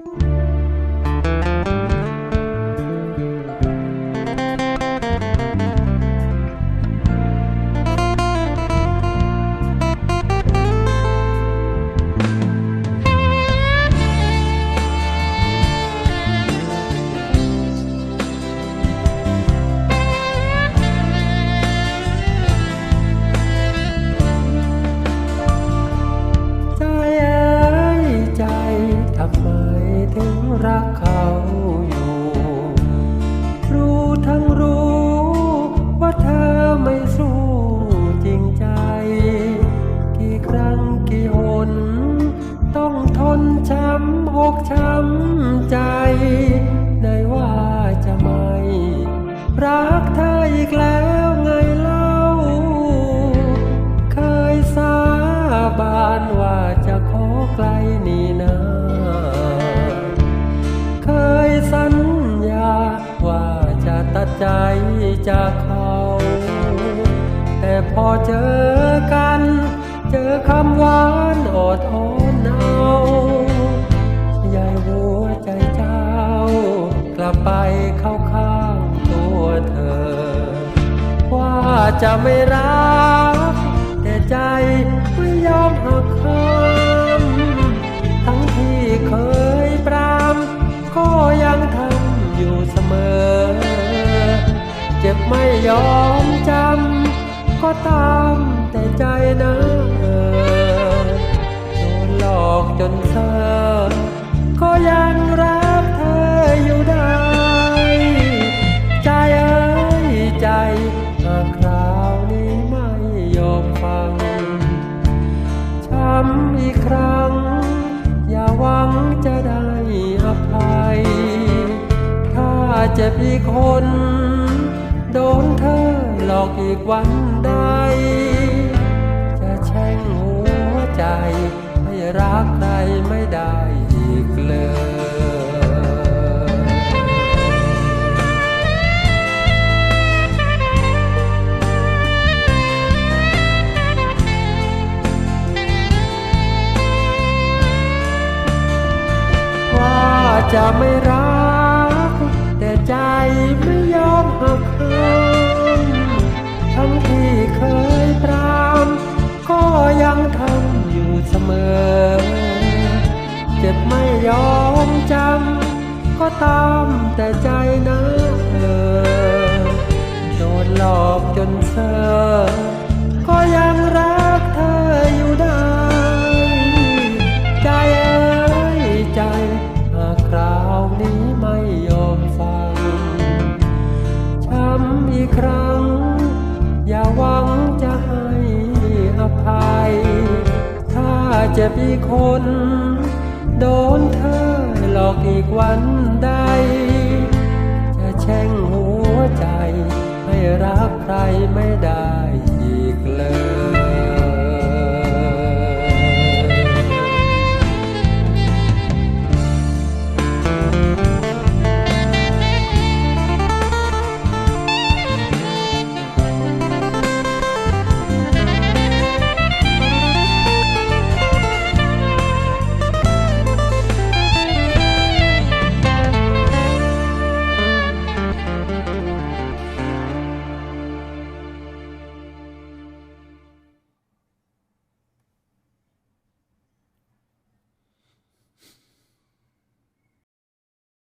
ใจากเขา แต่พอเจอกัน เจอคำหวานอดทนเอายายหัวใจเจ้า กลับไปเข้าข้างตัวเธอ ว่าจะไม่รัก ยอมจำก็ตามแต่ใจนะเออโดนหลอกจนเธอ ก็ยังรักเธออยู่ได้ ใจเอ้ยใจหากคราวนี้ไม่ยอมฟัง ช้ำอีกครั้ง อย่าหวังจะได้อภัย ถ้าเจ็บอีกคน โดนเธอหลอกอีกวันใด จะแช่งหัวใจ ให้รักใครไม่ได้อีกเลยว่าจะไม่รัก ยอมจำก็ตามแต่ใจนะเออโดนหลอกจนเซอก็ยังรักเธออยู่ได้ ใจเอ้ยใจหากคราวนี้ไม่ยอมฟังช้ำอีกครั้ง อย่าหวังจะให้อภัย ถ้าเจ็บอีกคน โดนเธอหลอกอีกวันใด จะแช่งหัวใจ ไม่รักใครไม่ได้